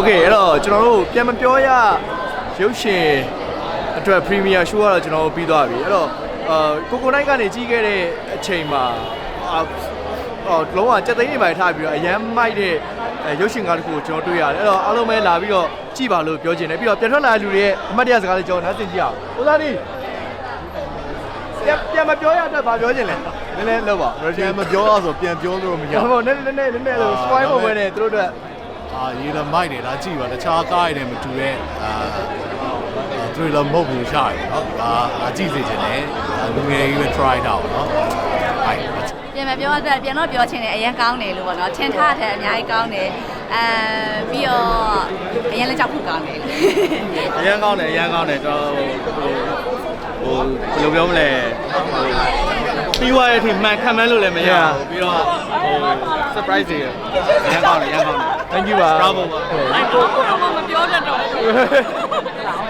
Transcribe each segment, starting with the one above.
โอเคအဲ့တော့ကျွန်တော်တို့ပြန်မပြောရရုပ်ရှင်အတွက် Premier Show ကတော့ကျွန်တော်တို့ပြီးသွားပြီအဲ့တော့အာကိုကိုနိုင်ကနေကြီးခဲ့တဲ့အချိန်မှာအာအော်လုံးဝစက်သိန်းတွေပိုင်းထားပြီးတော့အရန်မိုက်တဲ့အဲရုပ်ရှင်ကားတစ်ခုကိုကျွန်တော်တွေ့ရတယ်အဲ့တော့အားလုံးပဲလာပြီးတော့ကြည့်ပါလို့ပြောချင်တယ်ပြီးတော့ပြန်ထွက်လာတဲ့လူတွေရဲ့အမှတ်တရစကားလေးကျွန်တော်နားသင်ကြည့်အောင်ဦးသားလေးပြန်ပြန်မပြောရတဲ့ဘာပြောချင်လဲနည်းနည်းလောက်ပါ ပြန်မပြောရဆိုပြန်ပြောလို့မရ ရပါဘူးနည်းနည်းနည်းနည်းနည်းလို့ spoil ဖို့ပဲနဲ့သူတို့အတွက် အာရေလမိုက်တယ်လားကြည့်ပါတခြားကားရည်နဲ့မတူတဲ့အာသူလည်းမဟုတ်ဘူးရှာတယ်နော်ဒါအကြည့်စေချင်တယ်လူငယ်ကြီးပဲ try တော့နော်အဲ့ပြန်မပြောတဲ့ပြန်တော့ပြောချင်တယ်အရင်ကောင်းတယ်လို့ပေါ့နော်ထင်ထားတဲ့အများကြီးကောင်းတယ်အဲပြီးတော့အရင်လည်းကြောက်ဖို့ကောင်းတယ်အရန်ကောင်းတယ်အရန်ကောင်းတယ်ကျွန်တော်ဟိုဟိုဘယ်လိုပြောမလဲဟို ပြီးသွားတဲ့အထိမှန်ခံမှန်းလို့လည်းမရဘူးပြီးတော့ဟို surprise တွေအရန်ကောင်းတယ်အရန်ကောင်းတယ် thank you ပါ bravo ပါအဲ့ကိုကိုတော့မပြောတတ်တော့ဘူး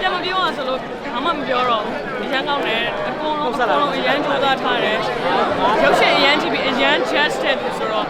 ပြန်မပြောရဆိုလို့ဘာမှမပြောတော့ဘူးအရန်ကောင်းတယ်အကုန်လုံးအကုန်လုံးအရန်ကြိုးစားထားတယ်ရုပ်ရှင်အရန်ကြည့်ပြီးအရန် just တဲ့သူဆိုတော့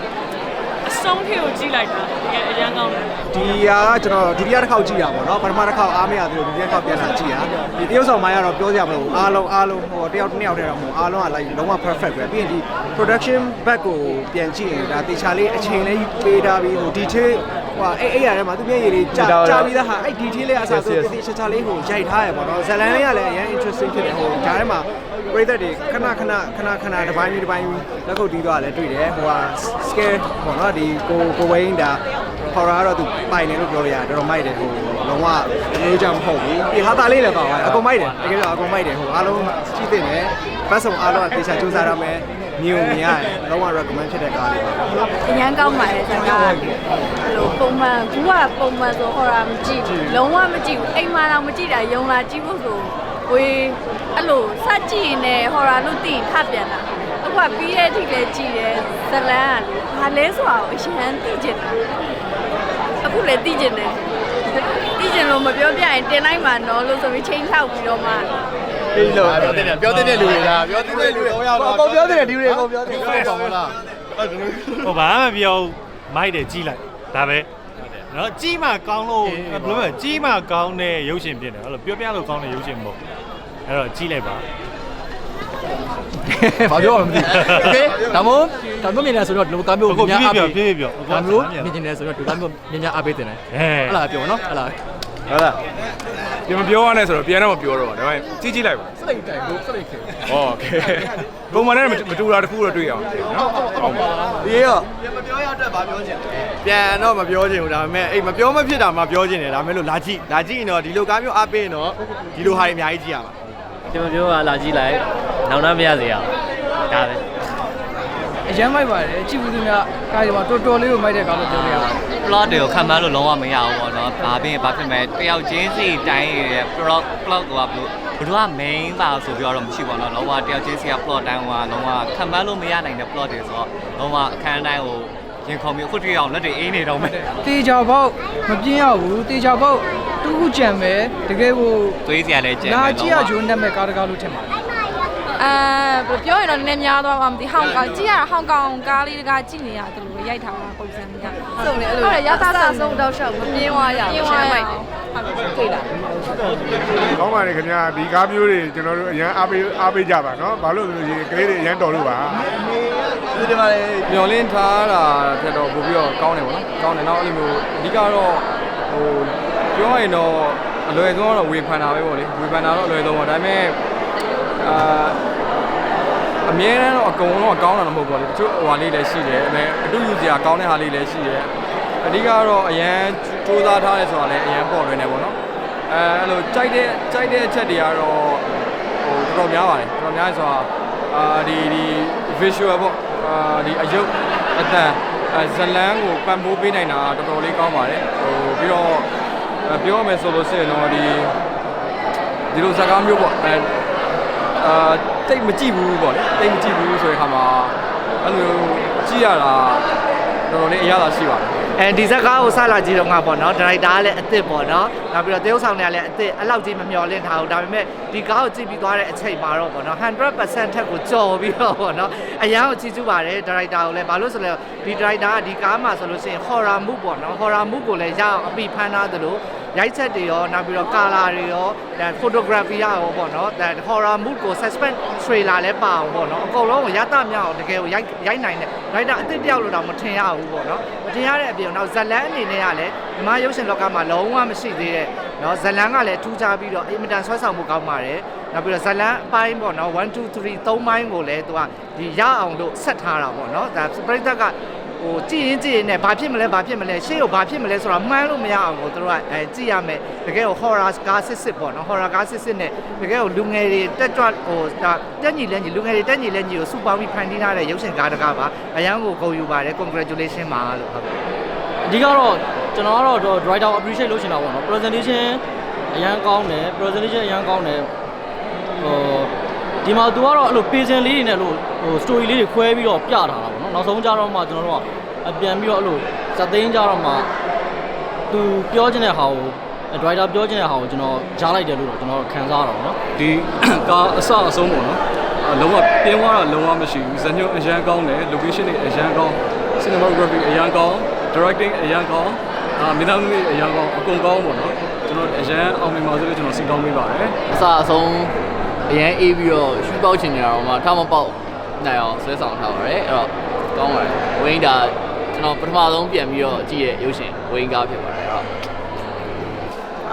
အဆုံးထိကိုကြည့်လိုက်တာတကယ်အရန်ကောင်းတယ်ဒီဟာကကျွန်တော်ဒုတိယတစ်ခေါက်ကြည့်တာပေါ့နော်ပထမတစ်ခေါက်အားမရသေးလို့ဒုတိယတစ်ခေါက်ပြန်လာကြည့်တာဒီတရုပ်ဆောင်မိုင်းကတော့ပြောစရာမလိုဘူးအားလုံးအားလုံးဟိုတယောက်တစ်ယောက်တည်းတော့မဟုတ်အားလုံးက like လုံးဝ perfect ပဲပြီးရင်ဒီ production back ကိုပြန်ကြည့်ရင်ဒါတေချာလေးအချိန်လေးပေးထားပြီးဟို detail ဟိုအဲ့အဲ့ရတယ်မှာသူမျက်ရည်လေးကြာကြာပြီးသားဟာအဲ့ detail လေးအစားဆိုတေတေချာချာလေးဟိုရိုက်ထားရပေါ့နော်ဇလန်လေးကလည်းအရင် interesting ဖြစ်တယ်ဟိုဂျားထဲမှာပရိသတ်တွေခဏခဏခဏခဏတစ်ပိုင်းပြီးတစ်ပိုင်းလက်ခုပ်တီးသွားလည်းတွေ့တယ်ဟိုဟာ scare ပေါ့နော်ဒီကိုကိုဝင်းဒါ horror ကတော့သူပိုင်တယ်လို့ပြောလို့ရတယ်တော်တော်မိုက်တယ်ဟိုလုံးဝမျိုးကြမဟုတ်ဘူးဒီဟာသားလေးလည်းပေါ့အကုန်မိုက်တယ်တကယ်တော့အကုန်မိုက်တယ်ဟိုအားလုံးကြည့်တင်တယ်ဘတ်စုံအားလုံးကတေချာစူးစမ်းရမယ် မြင်ုံမြင်ရတယ်လုံးဝ recommend ဖြစ်တဲ့ကားလေးပါအရန်ကောင်းပါတယ်ဇာတ်ကားအဲ့လိုပုံမှန်ဘူးကပုံမှန်ဆိုဟောတာမကြည့်ဘူးလုံးဝမကြည့်ဘူးအိမ်မှာတော့မကြည့်တာယုံလာကြည့်ဖို့ဆိုဝေးအဲ့လိုစကြည့်နေဟောတာလို့သိရင်ထပ်ပြန်တာအခုကပြီးတဲ့အထိလည်းကြည့်တယ်ဇလန်းကလေဘာလဲဆိုတာကိုအရင်သိကျင်တာအခုလည်းသိကျင်တယ်သိကျင်လို့မပြောပြရင်တင်လိုက်မှာနော်လို့ဆိုပြီးချိန်ထောက်ပြီးတော့မှ ပြီးလို့ ပြောတဲ့ပြောတဲ့လူတွေကပြောတဲ့လူတွေတော့ရောက် အကုန်ပြောတယ်ဒီတွေအကုန်ပြောတယ် တော့ဟုတ်လား ဟိုဘာမှမပြောဘူးမိုက်တယ်ကြီးလိုက်ဒါပဲနော်ကြီးမှကောင်းလို့ဘယ်လိုလဲကြီးမှကောင်းတဲ့ရုပ်ရှင်ဖြစ်တယ်ဟုတ်လို့ပြောပြလို့ကောင်းတဲ့ရုပ်ရှင်မဟုတ်အဲ့တော့ကြီးလိုက်ပါ ဘာပြောမှမသိဘူးโอเคဒါမို့ဒါမျိုးမြင်နေဆိုတော့ဒီလိုကားမျိုး အခု များ ပြ အား ပြ ပေး ပြပြအခု ဒါမျိုးမြင်နေဆိုတော့ဒီကားမျိုးမြင်များအားပေးတင်တယ် အဲ ဟဲ့လားပြောနော်ဟဲ့လား ဟုတ်လား ပြန်မပြောရနဲ့ဆိုတော့ပြန်တော့မပြောတော့ပါဒါပေမဲ့ကြည့်ကြည့်လိုက်ပါ စလိတ်တိုင်ကိုစလိတ်ခေ โอเคပုံမှန်နဲ့မတူတာတစ်ခုတော့တွေ့အောင်နော်ဟုတ်ပါ ဒီရောပြန်မပြောရတဲ့ဘာပြောချင်လဲပြန်တော့မပြောချင်ဘူးဒါပေမဲ့အေးမပြောမဖြစ်တာမှပြောချင်တယ်ဒါပေမဲ့လို့လာကြည့်လာကြည့်ရင်တော့ဒီလိုကားမျိုးအားပေးရင်တော့ဒီလိုဟာတွေအများကြီးကြည့်ရမှာ ကျွန်တော်ပြောတာလာကြည့်လိုက်နောက်နှမရစေရအောင်ဒါပဲ အရမ်းမိုက်ပါတယ်ကြည့်ဘူးသူများကားဒီမှာတော်တော်လေးကိုမိုက်တဲ့ကားလို့ပြောလို့ရပါတယ် ် plot တွေကိုခံမှန်းလို့လုံးဝမရဘူးပေါ့နော်ဘာဖြစ်ဘာဖြစ်မဲ့တယောက်ချင်းစီတိုင်းရဲ့ plot plot ကဘလို့ဘယ်သူက main ပါဆိုပြီးတော့မရှိပါတော့လုံးဝတယောက်ချင်းစီက plot တိုင်းကလုံးဝခံမှန်းလို့မရနိုင်တဲ့ plot တွေဆိုတော့လုံးဝအခန်းတိုင်းကိုရင်ခုန်ပြီးအခုတည်းအောင်လက်တွေအေးနေတော့မယ်တေချာပေါက်မပြင်းရဘူးတေချာပေါက်တူးခုကြံပဲတကယ်ကိုသွေးစရာလည်းကျန်တယ်လာကြည့်ရဂျိုးနဲ့မဲ့ကားတကားလို့ထင်ပါတယ် အဲပြောရင်တော့နည်းနည်းများသွားမှမသိဟောင်ကောင်ကြည့်ရဟောင်ကောင်ကားလေးတကားကြည့်နေရတယ်လို့ရိုက်ထားတာပုံစံမျိုးစုံနေအဲ့လိုရတာတာဆုံးတော့ရှောက်မပြင်းသွားရအောင်ရှမ်းမိုက်တယ်တွေ့လားကောင်းပါတယ်ခင်ဗျာဒီကားမျိုးတွေကျွန်တော်တို့အရန်အားပေးအားပေးကြပါနော်ဘာလို့လဲဆိုရင်ကလေးတွေအရန်တော်လို့ပါဒီဒီမှာလေမျောလင်းထားတာထက်တော့ပို့ပြီးတော့ကောင်းတယ်ပေါ့နော်ကောင်းတယ်နောက်အဲ့လိုမျိုးအဓိကတော့ဟိုပြောရရင်တော့အလွယ်ဆုံးကတော့ဝေဖန်တာပဲပေါ့လေဝေဖန်တာတော့အလွယ်ဆုံးပေါ့ဒါပေမဲ့အာ အမြဲတမ်းတော့အကုန်လုံးကကောင်းတာတော့မဟုတ်ပါဘူးတချို့ဟိုဟာလေးလည်းရှိတယ်အဲမဲ့အတူယူစရာကောင်းတဲ့ဟာလေးလည်းရှိတယ်အဓိကတော့အရန်စူးစမ်းထားရဲဆိုတာလည်းအရန်ပေါ်လွင်နေပေါ့နော်အဲအဲ့လိုကြိုက်တဲ့ကြိုက်တဲ့အချက်တွေကတော့ဟိုတော်တော်များပါတယ်တော်တော်များဆိုတာအာဒီဒီ visual ပေါ့အာဒီအယုတ်အတန်အဲဇလန်းကိုပံ့ပိုးပေးနိုင်တာတော်တော်လေးကောင်းပါတယ်ဟိုပြီးတော့အဲပြောရမယ်ဆိုလို့ရှိရင်တော့ဒီဒီလိုဇာတ်ကားမျိုးပေါ့အဲအာ တိတ်မကြည့်ဘူးပေါ့လေတိတ်မကြည့်ဘူးဆိုတဲ့ခါမှာအဲ့လိုကြည့်ရတာတော်တော်လေးအရသာရှိပါတယ်အဲဒီဇက်ကားကိုစလာကြည့်တော့ငါပေါ့နော်ဒါရိုက်တာကလည်းအစ်စ်ပေါ့နော်နောက်ပြီးတော့တရုပ်ဆောင်တွေကလည်းအစ်စ်အဲ့လောက်ကြီးမမျှော်လင့်ထားဘူးဒါပေမဲ့ဒီကားကိုကြည့်ပြီးသွားတဲ့အချိန်မှာတော့ပေါ့နော်100%ထက်ကိုကြော်ပြီးတော့ပေါ့နော်အရန်ကိုချီးကျူးပါတယ်ဒါရိုက်တာကိုလည်းဘာလို့ဆိုလဲဒီဒါရိုက်တာကဒီကားမှာဆိုလို့ရှိရင် horror movie ပေါ့နော် horror movie ကိုလည်းရအောင်အပီဖမ်းထားသလို ရိုက်ချက်တွေရောနောက်ပြီးတော့ color တွေရောဒါ photography ရရောပေါ့နော်ဒါ horror mood ကို suspense trailer လည်းပါအောင်ပေါ့နော်အကုန်လုံးကိုရတမြောက်အောင်တကယ်ကိုရိုက်ရိုက်နိုင်တဲ့ writer အစ်စ်တယောက်လို့တော့မထင်ရဘူးပေါ့နော်မထင်ရတဲ့အပြင်နောက်ဇလန်းအနေနဲ့ကလည်းဒီမှာရုပ်ရှင်လောကမှာလုံးဝမရှိသေးတဲ့နော်ဇလန်းကလည်းထူးခြားပြီးတော့အင်မတန်ဆွဲဆောင်မှုကောင်းပါတယ်နောက်ပြီးတော့ဇလန်းအပိုင်းပေါ့နော်1 2 3 3ပိုင်းကိုလည်းသူကဒီရအောင်လို့ဆက်ထားတာပေါ့နော်ဒါပရိသတ်က ဟိုကြည့်ရင်ကြည့်ရင်လည်းဘာဖြစ်မလဲဘာဖြစ်မလဲရှေ့ကိုဘာဖြစ်မလဲဆိုတာမှန်းလို့မရအောင်ကိုတို့ကအဲကြည့်ရမယ်တကယ်ကို horror ကားစစ်စစ်ပေါ့နော် horror ကားစစ်စစ်နဲ့တကယ်ကိုလူငယ်တွေတက်ကြွဟိုဒါတက်ညီလဲညီလူငယ်တွေတက်ညီလဲညီကိုစုပေါင်းပြီးဖန်တီးထားတဲ့ရုပ်ရှင်ကားတကားပါအရန်ကိုဂုဏ်ယူပါတယ် congratulation ပါလို့ဟုတ်ကဲ့အဓိကတော့ကျွန်တော်ကတော့ driver appreciate လုပ်ချင်တာပေါ့နော် presentation အရန်ကောင်းတယ် presentation အရန်ကောင်းတယ်ဟိုဒီမှာသူကတော့အဲ့လို patient လေးတွေနဲ့လို့ဟို story လေးတွေခွဲပြီးတော့ပြထားတာပေါ့ နော်နောက်ဆုံးကြတော့မှကျွန်တော်တို့ကအပြန်ပြီးတော့အဲ့လိုဇက်သိန်းကြတော့မှသူပြောချင်တဲ့ဟာကို driver ပြောချင်တဲ့ဟာကိုကျွန်တော်ကြားလိုက်တယ်လို့တော့ကျွန်တော်ခံစားရတာပေါ့နော်ဒီကားအစအဆုံးပေါ့နော်အလုံးဝပြင်းသွားတာလုံးဝမရှိဘူးဇာတ်ညွှန်းအရန်ကောင်းတယ် location တွေအရန်ကောင်း cinematography အရန်ကောင်း directing အရန်ကောင်းအာမင်းသားမျိုးအရန်ကောင်းအကုန်ကောင်းပေါ့နော်ကျွန်တော်အရန်အောင်မြင်ပါစေလို့ကျွန်တော်စိတ်ကောင်းပေးပါတယ်အစအဆုံးအရန်အေးပြီးတော့ရှူပေါက်ချင်ကြတော့မှထားမပေါက်နိုင်အောင်ဆွဲဆောင်ထားပါတယ်အဲ့တော့ ကောင်းပါတယ်ဝင်းဒါကျွန်တော်ပထမဆုံးပြန်ပြီးတော့ကြည့်ရဲ့ရုပ်ရှင်ဝင်းကားဖြစ်ပါတယ်အဲ့တော့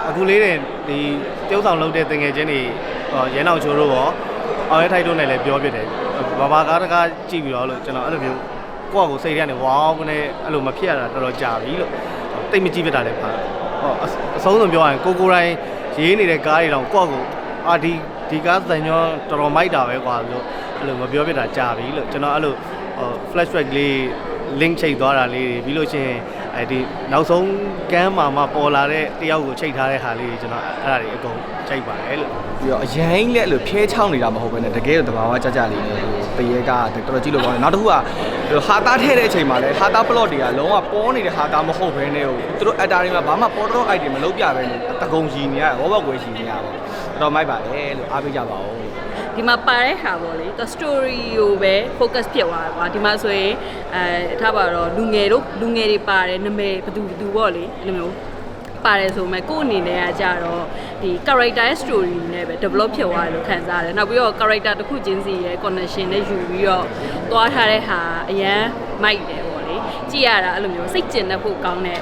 အခုလေးတင်ဒီတရုပ်ဆောင်လုပ်တဲ့တင်ငယ်ချင်းတွေဟောရဲနောက်ချိုးတို့ရောအောင်ရဲထိုက်တို့နဲ့လည်းပြောပြတယ်ဘာဘာကားတကားကြည့်ပြီးတော့လို့ကျွန်တော်အဲ့လိုမျိုးကိုယ့်အကိုစိတ်ထဲကနေဝေါင်းကနေအဲ့လိုမဖြစ်ရတာတော်တော်ကြာပြီလို့တိတ်မကြည့်ဖြစ်တာလည်းပါဟောအဆုံးစုံပြောရရင်ကိုကိုတိုင်းရေးနေတဲ့ကားတွေတောင်ကိုယ့်အကိုအာဒီဒီကားတန်ညောတော်တော်မိုက်တာပဲကွာလို့အဲ့လိုမပြောပြတာကြာပြီလို့ကျွန်တော်အဲ့လိုဟို flashback လေး link ချိန်သွားတာလေးတွေပြီးလို့ရှိရင်အဲဒီနောက်ဆုံးကမ်းမှာမှပေါ်လာတဲ့တယောက်ကိုချိန်ထားတဲ့ဟာလေးတွေကျွန်တော်အဲ့ဒါတွေအကုန်ချိန်ပါတယ်လို့ပြီးတော့အရင်လက်လို့ဖျဲချောင်းနေတာမဟုတ်ဘဲနဲ့တကယ်တော့တဘာဝကြကြလေးနဲ့ဟိုတရေကတော်တော်ကြည့်လို့ကောင်းတယ်နောက်တစ်ခုကဟာတာထဲတဲ့အချိန်မှာလဲဟာတာ plot တွေကလုံးဝပေါ်နေတဲ့ဟာတာမဟုတ်ဘဲနဲ့ဟိုသူတို့ actor တွေမှာဘာမှပေါ်တော့ item မလုပ်ပြပဲနဲ့တကုံကြီးနေရဘောဘောကွယ်ကြီးနေရပါတော့မိုက်ပါလေလို့အားပေးကြပါဦး ဒီမှာပါတဲ့ဟာပေါ့လေသူ story ကိုပဲ focus ဖြစ်သွားတယ်ကွာဒီမှာဆိုရင်အဲထားပါတော့လူငယ်တို့လူငယ်တွေပါတယ်နာမည်ဘယ်သူဘယ်သူပေါ့လေအဲ့လိုမျိုးပါတယ်ဆိုမဲ့ကို့အနေနဲ့ကကြတော့ဒီ character ရဲ့ story နဲ့ပဲ develop ဖြစ်သွားတယ်လို့ခံစားရတယ်။နောက်ပြီးတော့ character တစ်ခုချင်းစီရဲ့ connection နဲ့ယူပြီးတော့သွားထားတဲ့ဟာအရန်မိုက်တယ်ပေါ့လေ။ကြည့်ရတာအဲ့လိုမျိုးစိတ်ကျင်တတ်ဖို့ကောင်းတဲ့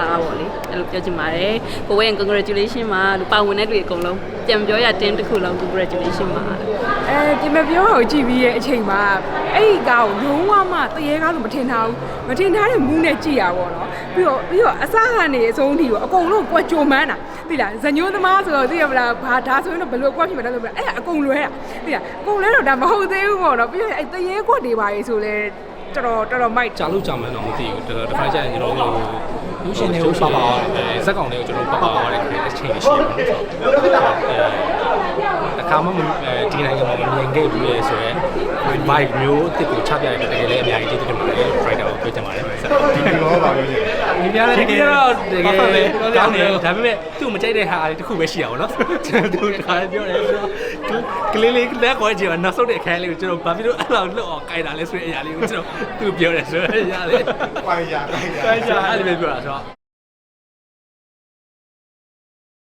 ကားပေါ့လေအဲ့လိုပြောချင်ပါတယ်။ကိုဝဲ congratulation ပါလို့ပါဝင်တဲ့လူတွေအကုန်လုံးပြန်ပြောရတင်းတစ်ခုလုံး congratulation ပါလို့အဲဒီမပြောအောင်ကြည့်ပြီးရဲ့အချိန်မှာအဲ့ဒီကားကိုလုံးဝမှတရေကားလို့မထင်ထားဘူးမထင်ထားတဲ့မူးနဲ့ကြည့်ရပါတော့ပြီးတော့ပြီးတော့အစားကနေအဆုံးထိကိုအကုန်လုံးကွက်ကြိုမန်းတာသိလားဇညိုးသမားဆိုတော့သိရမလားဘာဒါဆိုရင်တော့ဘယ်လိုကွက်ဖြစ်မှာလဲဆိုတော့အဲ့ဒါအကုန်လွဲတာသိလားအကုန်လွဲတော့ဒါမဟုတ်သေးဘူးပေါ့နော်ပြီးတော့အဲ့တရေကွက်တွေပါလေဆိုလဲတော်တော်တော်တော်မိုက်ကြာလို့ကြာမှန်းတော့မသိဘူးတော်တော်တစ်ခါကျရင်ကျွန်တော်တို့ လူရှင်တွေကိုပါပါအဲဇက်ကောင်တွေကိုကျွန်တော်ပါပါပါတဲ့အချိန်တွေရှိတယ်အဲအခါမှဒီနိုင်ငံမှာမမြင်ခဲ့ဘူးလေဆိုရဲ bike မျိုးအစ်စ်ကိုချပြရတဲ့တကယ်လည်းအများကြီးကျေးဇူးတင်ပါတယ် rider ကိုပြောချင်ပါတယ်ဆက်ဒီလိုပါပြောချင် ဒီပြလည်းတကယ်တော့တကယ်ကောင်းတယ်ဒါပေမဲ့သူ့မကြိုက်တဲ့ဟာလေးတစ်ခုပဲရှိရအောင်နော်သူတခါပြောတယ်ဆိုတော့ကလေးလေးလက်ကွာကြည့်နောက်ဆုံးတဲ့အခန်းလေးကိုကျွန်တော်ဘာဖြစ်လို့အဲ့လိုလွတ်အောင်ကြိုက်တာလဲဆိုတဲ့အရာလေးကိုကျွန်တော်သူပြောတယ်ဆိုရရတယ်ဝိုင်းရကြိုက်ကြအဲ့လိုပြောတာဆိုတော့